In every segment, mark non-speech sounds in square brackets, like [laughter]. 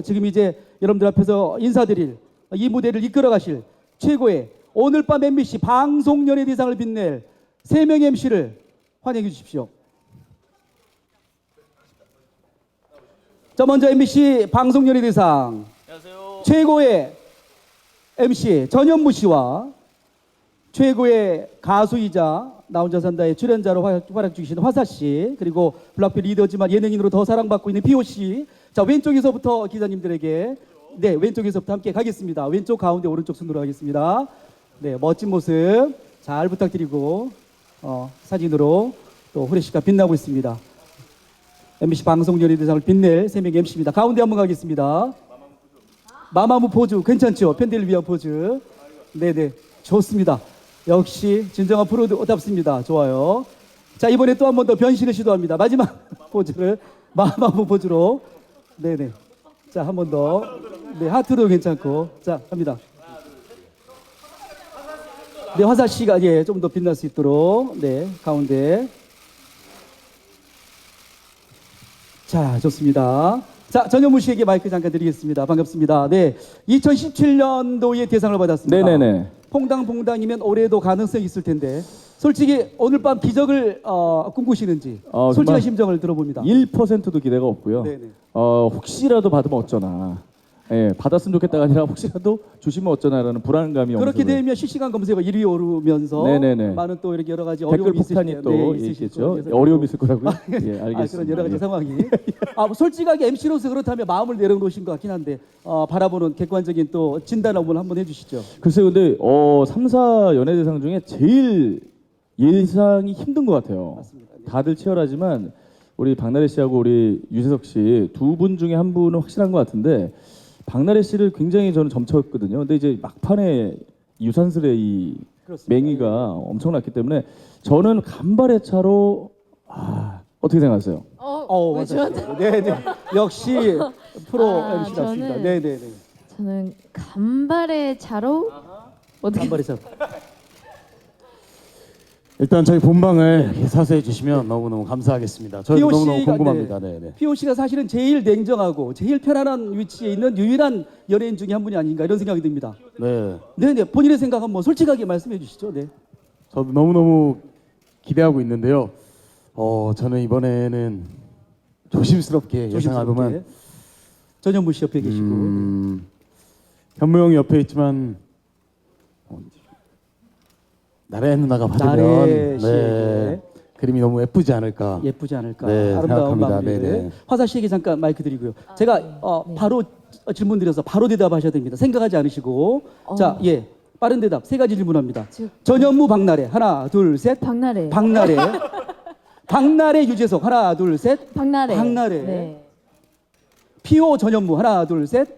지금 이제 여러분들 앞에서 인사드릴 이 무대를 이끌어 가실 최고의 오늘 밤 MBC 방송 연예 대상을 빛낼 세 명의 MC를 환영해 주십시오. 자 먼저 MBC 방송 연예 대상 안녕하세요. 최고의 MC 전현무 씨와 최고의 가수이자 나 혼자 산다의 출연자로 활- 활약 중이신 화사 씨 그리고 블락비 리더지만 예능인으로 더 사랑받고 있는 피오 씨. 자 왼쪽에서부터 기자님들에게 네 왼쪽에서부터 함께 가겠습니다. 왼쪽 가운데 오른쪽 순으로 하겠습니다. 네 멋진 모습 잘 부탁드리고 어, 사진으로 또 후레 씨가 빛나고 있습니다. MBC 방송연예대상을 빛낼 세 명의 MC입니다. 가운데 한번 가겠습니다. 마마무 포즈 괜찮죠? 팬들을 위한 포즈. 네네 좋습니다. 역시 진정한 프로답습니다. 좋아요. 자 이번에 또 한 번 더 변신을 시도합니다. 마지막 [laughs] 포즈를 마마무 포즈로. 네네. 자 한 번 더. 네 하트도 괜찮고. 자 갑니다. 네 화사 씨가 예 좀 더 빛날 수 있도록 네 가운데. 자, 좋습니다. 자, 전현무 씨에게 마이크 잠깐 드리겠습니다. 반갑습니다. 네. 2017년도에 대상을 받았습니다. 네네네. 퐁당퐁당이면 올해도 가능성이 있을 텐데. 솔직히 오늘 밤 기적을 어, 꿈꾸시는지 어, 솔직한 심정을 들어봅니다. 1%도 기대가 없고요. 네네. 어, 혹시라도 받으면 어쩌나. 예, 받았으면 좋겠다가 아니라 [laughs] 혹시라도 주시면 어쩌나라는 불안감이 그렇게 엄습니다. 되면 실시간 검색어 1위 오르면서 네네네. 많은 또 이렇게 여러 가지 댓글 어려움이 폭탄이 텐데, 또 네, 있으실 있겠죠. 거예요. 어려움이 있을 거라고요. [laughs] 예, 아, 알겠습니다. 그런 여러 가지 예. 상황이. 아, 뭐 솔직하게 MC로서 그렇다면 마음을 내려놓으신 것 같긴 한데 어, 바라보는 객관적인 또 진단 한번 한번 해주시죠. 글쎄요, 근데 어, 3, 4 연예대상 중에 제일 예상이 힘든 것 같아요. 맞습니다. 네. 다들 치열하지만 우리 박나래 씨하고 우리 유재석 씨 두 분 중에 한 분은 확실한 것 같은데 박나래 씨를 굉장히 저는 점쳤거든요. 근데 이제 막판에 유산슬의 이 그렇습니다. 맹이가 엄청났기 때문에 저는 간발의 차로 아, 어떻게 생각하세요? 어, 어, 왜 맞아요. 저한테 네, 네. 역시 프로 아, MC답습니다. 저는- 네, 네, 네. 저는 간발의 차로 어떻게 한발에서 일단 저희 본방을 사수해 주시면 너무너무 감사하겠습니다. 피오 너무너무 궁금합니다. 네. 네. 씨가 사실은 제일 냉정하고 제일 편안한 위치에 있는 유일한 연예인 중에 한 분이 아닌가 이런 생각이 듭니다. 네. 네, 네. 본인의 생각 한번 솔직하게 말씀해 주시죠. 네. 저도 너무너무 기대하고 있는데요. 어, 저는 이번에는 조심스럽게 예상 앨범은 조심스럽게. 전현무 씨 옆에 계시고 음, 현무 형이 옆에 있지만 어, 나래 누나가 받으면 나래 씨에게. 네, 그림이 너무 예쁘지 않을까. 예쁘지 않을까 네, 아름다운 생각합니다. 마무리를 네, 네. 화사 씨에게 잠깐 마이크 드리고요. 제가 어, 바로 질문 드려서 바로 대답하셔야 됩니다. 생각하지 않으시고 어. 자, 예, 빠른 대답 세 가지 질문합니다. 즉- 전현무 박나래 하나 둘 셋. 박나래 박나래 [laughs] 박나래 유재석 하나 둘 셋. 박나래 박나래. 네. 피오 전현무 하나 둘 셋.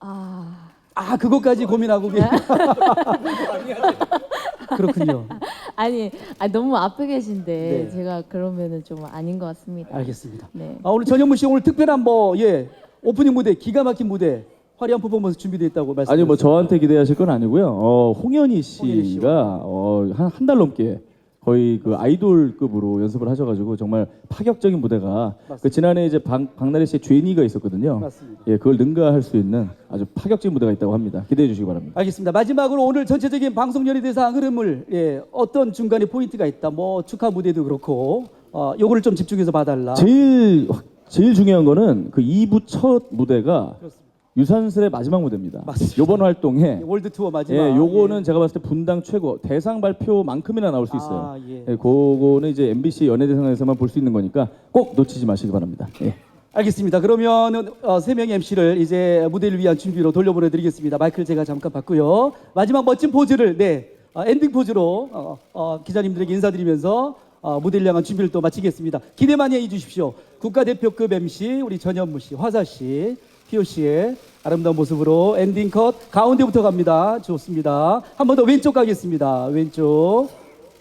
아 아 그것까지 고민하고 계세요. [laughs] [laughs] 그렇군요. [laughs] 아니 아 너무 앞에 계신데 네. 제가 그러면은 좀 아닌 것 같습니다. 알겠습니다. 네. 아, 오늘 전현무 씨 오늘 특별한 뭐 예 오프닝 무대 기가 막힌 무대 화려한 퍼포먼스 준비되어 있다고 말씀. 아니 뭐 저한테 기대하실 건 아니고요. 어, 홍현희 홍현희 씨가 어, 한 한 달 넘게 거의 그 아이돌급으로 연습을 하셔가지고 정말 파격적인 무대가 그 지난해 이제 박, 박나래 씨의 죄니가 있었거든요. 맞습니다. 예, 그걸 능가할 수 있는 아주 파격적인 무대가 있다고 합니다. 기대해 주시기 바랍니다. 알겠습니다. 마지막으로 오늘 전체적인 방송 연예 대상 흐름을 예, 어떤 중간에 포인트가 있다. 뭐 축하 무대도 그렇고 어, 요거를 좀 집중해서 봐달라. 제일 확- 제일 중요한 거는 그 2부 첫 무대가 그렇습니다. 유산슬의 마지막 무대입니다. 맞습니다. 이번 활동에 월드 투어 마지막. 예, 요거는 제가 봤을 때 분당 최고 대상 발표만큼이나 나올 수 있어요. 아, 예. 예, 그거는 이제 MBC 연예대상에서만 볼 수 있는 거니까 꼭 놓치지 마시기 바랍니다. 예. 알겠습니다. 그러면은 어, 세 명의 MC를 이제 무대를 위한 준비로 돌려보내 드리겠습니다. 마이크를 제가 잠깐 받고요. 마지막 멋진 포즈를 네 어, 엔딩 포즈로 어, 어, 기자님들에게 인사드리면서 어, 무대를 향한 준비를 또 마치겠습니다. 기대 많이 해 주십시오. 국가대표급 MC 우리 전현무 씨, 화사 씨, 피오 씨의 아름다운 모습으로 엔딩 컷 가운데부터 갑니다. 좋습니다. 한 번 더 왼쪽 가겠습니다. 왼쪽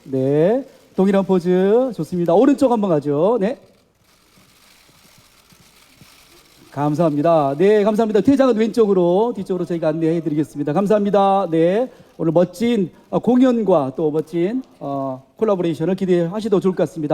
네 동일한 포즈 좋습니다. 오른쪽 한번 가죠. 네. 감사합니다. 네, 감사합니다. 퇴장은 왼쪽으로, 뒤쪽으로 저희가 안내해 드리겠습니다. 감사합니다. 네. 오늘 멋진 어, 공연과 또 멋진 어, 콜라보레이션을 기대하셔도 좋을 것 같습니다.